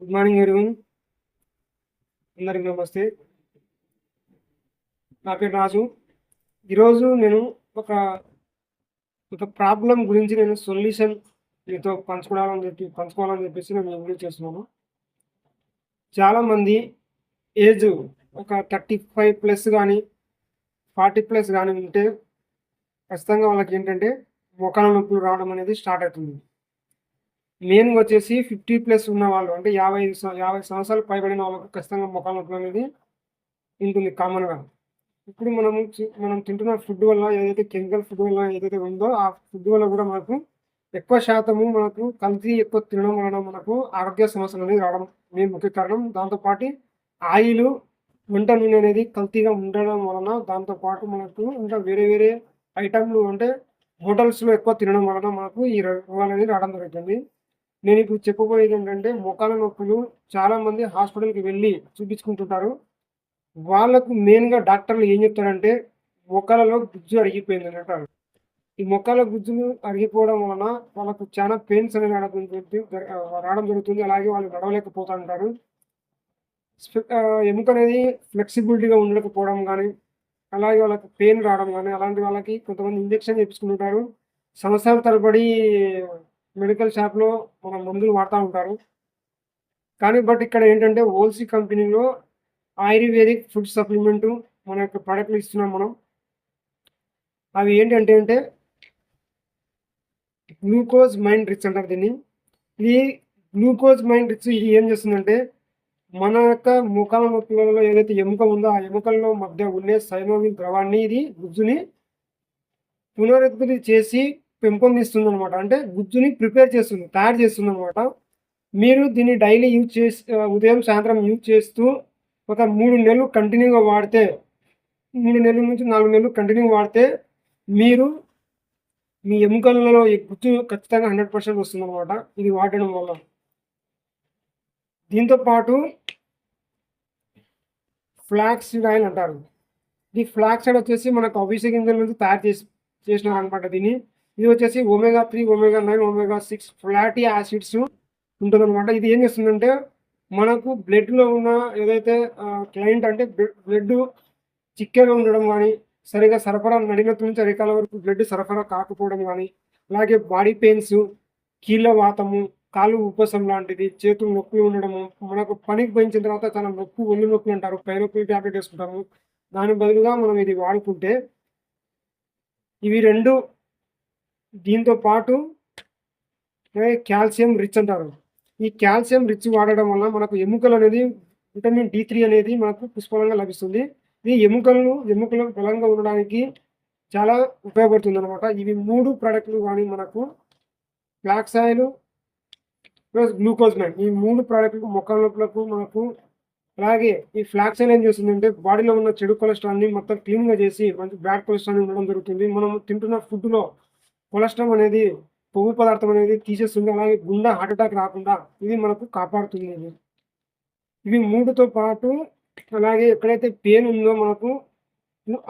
Good morning everyone అందరికి నమస్తే. నా పేరు రాజు. ఈరోజు నేను ఒక ఒక ప్రాబ్లం గురించి నేను సొల్యూషన్ మీతో పంచుకోవాలని చెప్పి పంచుకోవాలని చెప్పేసి నేను వీడియో చేస్తున్నాను. చాలామంది ఏజ్ ఒక థర్టీ ఫైవ్ ప్లస్ కానీ ఫార్టీ ప్లస్ కానీ ఉంటే ఖచ్చితంగా వాళ్ళకి ఏంటంటే మొక్కల నొప్పులు రావడం అనేది స్టార్ట్ అవుతుంది. మెయిన్గా వచ్చేసి ఫిఫ్టీ ప్లస్ ఉన్న వాళ్ళు అంటే యాభై ఐదు యాభై సంవత్సరాలు పైబడిన వాళ్ళకు ఖచ్చితంగా మొక్కల అనేది ఉంటుంది కామన్గా ఇప్పుడు మనము చి- మనం తింటున్న ఫుడ్ వల్ల ఏదైతే కెమికల్ ఫుడ్ వల్ల ఏదైతే ఉందో ఆ ఫుడ్ వల్ల కూడా మనకు ఎక్కువ శాతము మనకు కల్తీ ఎక్కువ తినడం వలన మనకు ఆరోగ్య సమస్యలు అనేది రావడం మెయిన్ ముఖ్య కారణం. దాంతోపాటు ఆయిల్ వంట నూనె అనేది కల్తీగా ఉండడం వలన దాంతోపాటు మనకు ఇంకా వేరే వేరే ఐటమ్లు అంటే హోటల్స్లో ఎక్కువ తినడం వలన మనకు ఈ రోగాలు అనేది రావడం జరుగుతుంది. నేను ఇప్పుడు చెప్పబోయేది ఏంటంటే మోకాల నొప్పులు చాలామంది హాస్పిటల్కి వెళ్ళి చూపించుకుంటుంటారు. వాళ్ళకు మెయిన్గా డాక్టర్లు ఏం చెప్తారంటే మొక్కలలో గుజ్జు అరిగిపోయింది అని అంటారు. ఈ మొక్కల గుజ్జులు అరిగిపోవడం వలన వాళ్ళకు చాలా పెయిన్స్ అనేవి రావడం రావడం జరుగుతుంది. అలాగే వాళ్ళు నడవలేకపోతూ ఉంటారు ఎముక అనేది ఫ్లెక్సిబిలిటీగా ఉండలేకపోవడం కానీ అలాగే వాళ్ళకి పెయిన్ రావడం కానీ అలాంటి వాళ్ళకి కొంతమంది ఇంజెక్షన్ చేయించుకుంటుంటారు సంవత్సరాల తరబడి మెడికల్ షాప్లో మన మందులు వాడుతూ ఉంటారు. కానీ బట్ ఇక్కడ ఏంటంటే ఓల్సీ కంపెనీలో ఆయుర్వేదిక్ ఫుడ్ సప్లిమెంట్ మన యొక్క ప్రోడక్ట్లు ఇస్తున్నాం మనం. అవి ఏంటంటే అంటే గ్లూకోజ్ మైండ్ రిచ్ అంటారు దీన్ని. ఈ గ్లూకోజ్ మైండ్ రిచ్ ఇది ఏం చేస్తుందంటే మన యొక్క ముఖాల నొప్పులలో ఏదైతే ఎముక ఉందో ఆ ఎముకల్లో మధ్య ఉండే సైనోవిల్ ద్రవాన్ని ఇది గుజ్జుని పునరుద్ధి చేసి పెంపొందిస్తుంది అనమాట అంటే గుజ్జుని ప్రిపేర్ చేస్తుంది తయారు చేస్తుంది అనమాట మీరు దీన్ని డైలీ యూజ్ చేసి ఉదయం సాయంత్రం యూజ్ చేస్తూ ఒక మూడు నెలలు కంటిన్యూగా వాడితే మూడు నెలల నుంచి నాలుగు నెలలు కంటిన్యూ వాడితే మీరు మీ ఎముకలలో ఈ గుజ్జు ఖచ్చితంగా హండ్రెడ్ పర్సెంట్ వస్తుంది అనమాట ఇది వాడడం వల్ల. దీంతో పాటు ఫ్లాక్స్ ఆయిల్ అంటారు. ఈ ఫ్లాక్స్ సైడ్ వచ్చేసి మనకు అవిసె గింజల నుంచి తయారు చేసి చేసినారు అనమాట దీన్ని. ఇది వచ్చేసి omega three omega nine omega six fatty acids ఉంటుందన్నమాట. ఇది ఏం చేస్తుందంటే మనకు బ్లడ్లో ఉన్న ఏదైతే క్లయింట్ అంటే బ్లడ్ చిక్కగా ఉండడం కానీ సరిగా సరఫరా నడినట్టు నుంచి అరికాల వరకు బ్లడ్ సరఫరా కాకపోవడం కానీ అలాగే బాడీ పెయిన్స్ కీళ్ళ వాతము కాలు ఉపసం లాంటిది చేతులు నొప్పులు ఉండడము మనకు పనికి పోయించిన తర్వాత చాలా నొప్పి ఒళ్ళు నొప్పులు అంటారు పై నొప్పి ట్యాబ్లెట్ వేసుకుంటాము. దాని బదులుగా మనం ఇది వాడుకుంటే ఇవి రెండు దీంతో పాటు కాల్షియం రిచ్ అంటారు. ఈ కాల్షియం రిచ్ వాడడం వల్ల మనకు ఎముకలు అనేది విటమిన్ డి త్రీ అనేది మనకు పుష్కలంగా లభిస్తుంది. ఇది ఎముకలను ఎముకలు బలంగా ఉండడానికి చాలా ఉపయోగపడుతుంది అనమాట ఇవి మూడు ప్రోడక్ట్లు కానీ మనకు flax oil plus glucose man ఈ మూడు ప్రోడక్ట్లు మొక్కల నొప్పులకు మనకు అలాగే ఈ ఫ్లాక్స్ ఆయిల్ ఏం చేస్తుందంటే బాడీలో ఉన్న చెడు కొలెస్ట్రాల్ని మొత్తం క్లీన్గా చేసి మంచి బ్యాడ్ కొలెస్ట్రాల్ని ఉండడం జరుగుతుంది. మనం తింటున్న ఫుడ్లో కొలెస్ట్రాల్ అనేది కొవ్వు పదార్థం అనేది తీసేస్తుంది అలాగే గుండె హార్ట్ అటాక్ రాకుండా ఇది మనకు కాపాడుతుంది ఇది. ఇవి మూడుతో పాటు అలాగే ఎక్కడైతే పెయిన్ ఉందో మనకు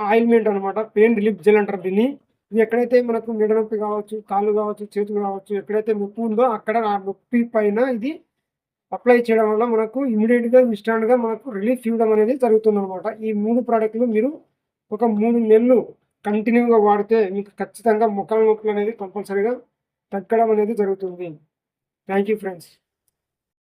ఆయిల్మెంట్ అనమాట పెయిన్ రిలీఫ్ జెల్ అంటారు దీన్ని ఇది ఎక్కడైతే మనకు మెడ నొప్పి కావచ్చు కాళ్ళు కావచ్చు చేతులు కావచ్చు ఎక్కడైతే నొప్పి ఉందో అక్కడ ఆ నొప్పి పైన ఇది అప్లై చేయడం వల్ల మనకు ఇమీడియట్గా ఇన్స్టాంట్గా మనకు రిలీఫ్ ఇవ్వడం అనేది జరుగుతుంది అనమాట ఈ మూడు ప్రోడక్ట్లు మీరు ఒక మూడు నెలలు కంటిన్యూగా వాడితే మీకు ఖచ్చితంగా మొక్కల నొప్పులు అనేది కంపల్సరీగా తగ్గడం అనేది జరుగుతుంది. Thank you friends.